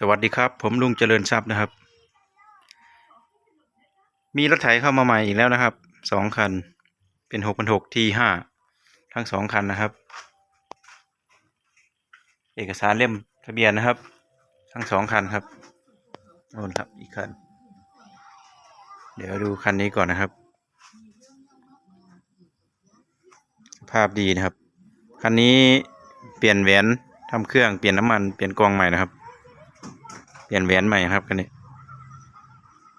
สวัสดีครับ ผมลุงเจริญทรัพย์นะครับ มีรถไถเข้ามาใหม่อีกแล้วนะครับสองคัน เป็นหกพันหกทีห้าทั้งสองคันนะครับ เอกสารเล่มทะเบียนนะครับ ทั้งสองคันครับโน่นครับอีกคัน เดี๋ยวดูคันนี้ก่อนนะครับ ภาพดีนะครับ คันนี้เปลี่ยนแหวนทำเครื่องเปลี่ยนน้ำมันเปลี่ยนกองใหม่นะครับ เปลี่ยนแหวนใหม่ครับคันนี้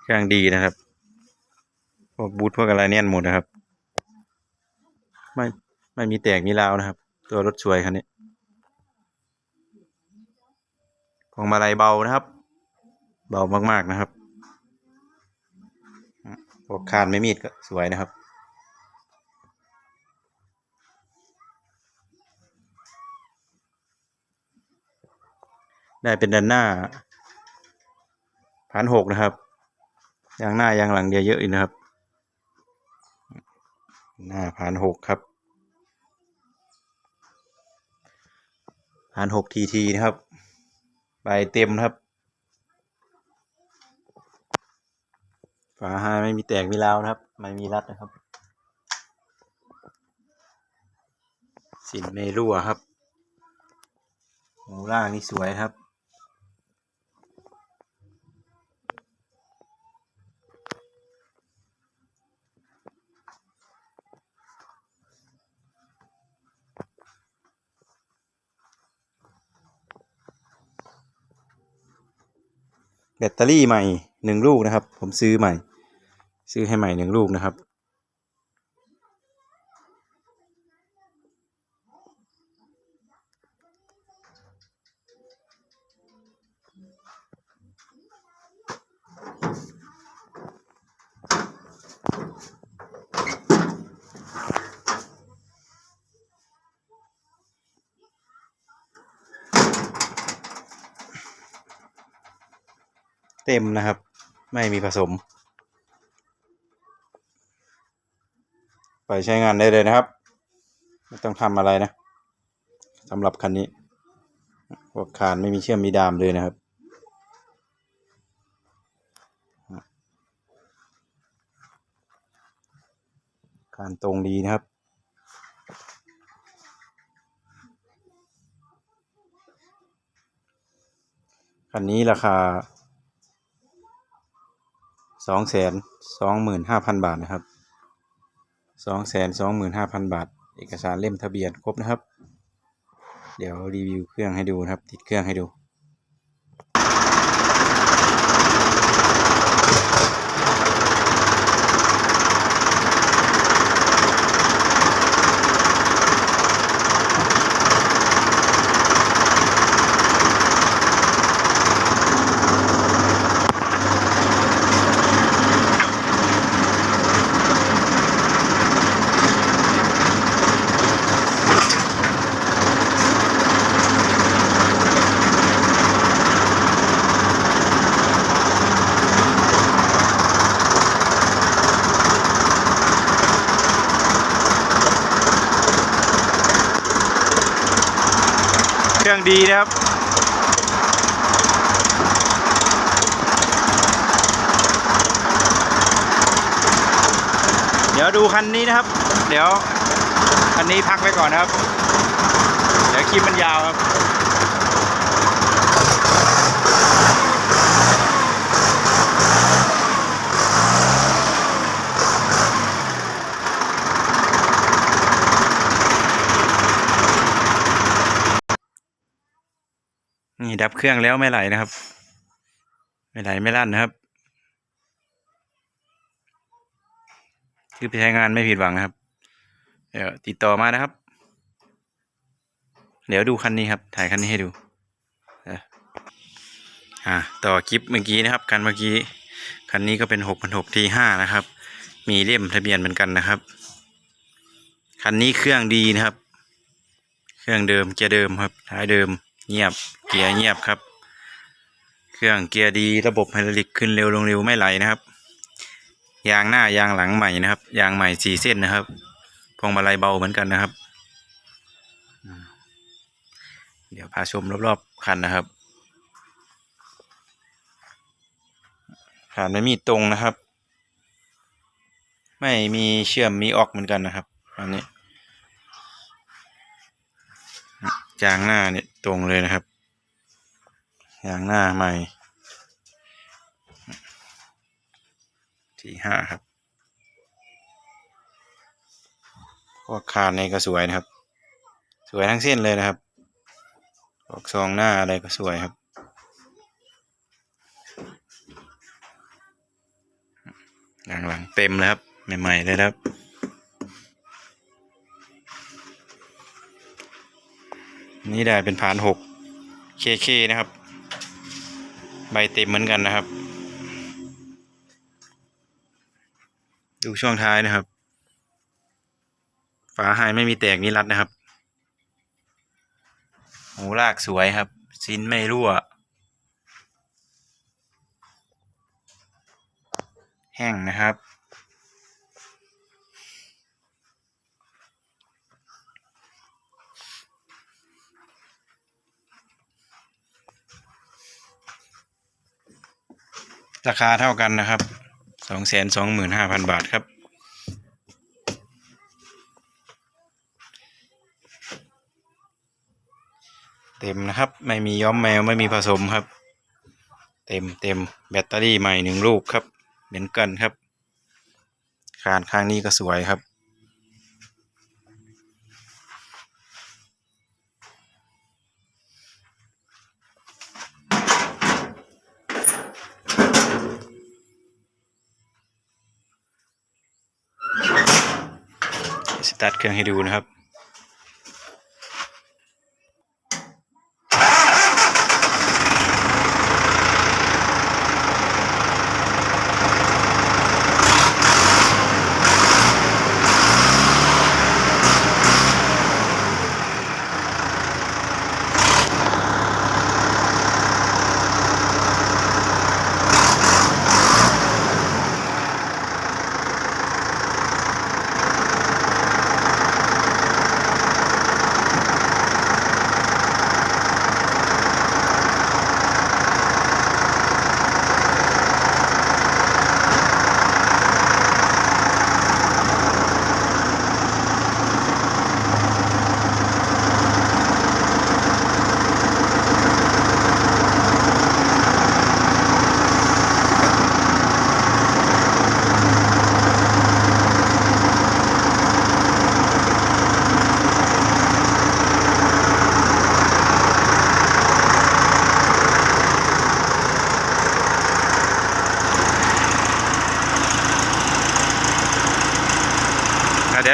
เครื่องดีนะครับพวกบูทพวกอะไรเนี่ยหมดนะครับ ไม่ไม่มีแตกมีราวนะครับ ตัวรถสวยคันนี้พวงมาลัยเบานะครับ เบามากๆนะครับพวกคานไม่มีดก็สวยนะครับได้เป็นด้านหน้า พันหกนะครับยางหน้ายางหลังเดียวเยอะอีกนะครับ หน้าพันหกครับพันหกทีทีนะครับ ใบเต็มครับ ฝาห้าไม่มีแตกมีราวนะครับ ไม่มีรัดนะครับ สินไม่รั่วครับหูล่างนี่สวยครับ แบตเตอรี่ใหม่หนึ่งลูกนะครับ ผมซื้อใหม่ ซื้อให้ใหม่หนึ่งลูกนะครับ เต็มนะครับ ไม่มีผสม ไปใช้งานได้เลยนะครับ ไม่ต้องทำอะไรนะสำหรับคันนี้พวกคานไม่มีเชื่อมมีดามเลยนะครับคานตรงดีนะครับ คันนี้ราคา สองแสนสองหมื่นห้าพันบาทนะครับสองแสนสองหมื่นห้าพันบาท เอกสารเล่มทะเบียนครบนะครับ เดี๋ยวรีวิวเครื่องให้ดูนะครับ ติดเครื่องให้ดู เครื่องดีนะครับ เดี๋ยวดูคันนี้นะครับ เดี๋ยว คันนี้พักไว้ก่อนนะครับ เดี๋ยวคลิปมันยาวครับ นี่ดับเครื่องแล้วไม่ไหลนะครับ ไม่ไหลไม่ลั่นนะครับ คือไปใช้งานไม่ผิดหวังครับ เดี๋ยวติดต่อมานะครับ เดี๋ยวดูคันนี้ครับ ถ่ายคันนี้ให้ดูอ่าต่อคลิปเมื่อกี้นะครับกันเมื่อกี้คันนี้ก็เป็นหกพันหกทีห้านะครับ มีเล่มทะเบียนเหมือนกันนะครับคันนี้เครื่องดีนะครับ เครื่องเดิมเกียร์เดิมครับท้ายเดิม เงียบเกียร์เงียบครับ เครื่องเกียร์ดีระบบไฮดรอลิกขึ้นเร็วลงเร็วไม่ไหลนะครับ ยางหน้ายางหลังใหม่นะครับ ยางใหม่สี่เส้นนะครับพวงมาลัยเบาเหมือนกันนะครับ เดี๋ยวพาชมรอบๆคันนะครับขาดไม่มีตรงนะครับ ไม่มีเชื่อมมีออกเหมือนกันนะครับอันนี้ จางหน้าเนี่ยตรงเลยนะครับยางหน้าใหม่ที่ห้าครับพวกคานในก็สวยนะครับ สวยทั้งเส้นเลยนะครับพวกซองหน้าอะไรก็สวยครับ หลังหลังๆเต็มเลยครับ ใหม่ๆเลยครับ นี่ได้เป็นพานหกเคเคนะครับ ใบเต็มเหมือนกันนะครับ ดูช่วงท้ายนะครับ ฝาหายไม่มีแตกนิรัดนะครับหูลากสวยครับสิ้นไม่รั่ว แห้งนะครับ ราคาเท่ากันนะครับสองแสนสองหมื่นห้าพันบาทครับ เต็มนะครับ ไม่มีย้อมแมวไม่มีผสมครับ เต็มเต็มแบตเตอรี่ใหม่หนึ่งลูกครับ เหมือนกันครับคานข้างนี้ก็สวยครับ สตาร์ทเครื่องให้ดูนะครับ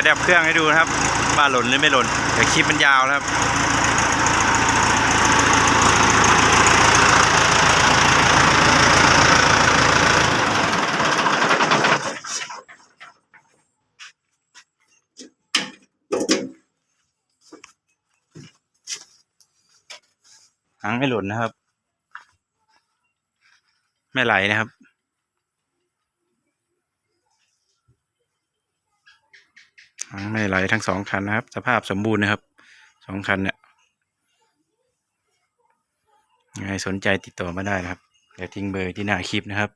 ยวดับเครื่องให้ดูนะครับว่าหล่นหรือไม่หล่นเดี๋ยวคลิปมันยาวนะครับหางไม่หล่นนะครับ ไม่ไหลนะครับ หาง ไม่ไหลทั้งสองคันนะครับ สภาพสมบูรณ์นะครับสองคันเนี่ยยังไงสนใจติดต่อมาได้นะครับ เดี๋ยวทิ้งเบอร์ที่หน้าคลิปนะครับ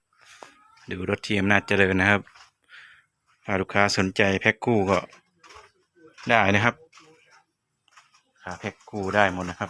ดูรถทีมนาจเจริญนะครับถ้าลูกค้าสนใจแพ็คกู้ก็ได้นะครับขาแพ็คกู้ได้หมดนะครับ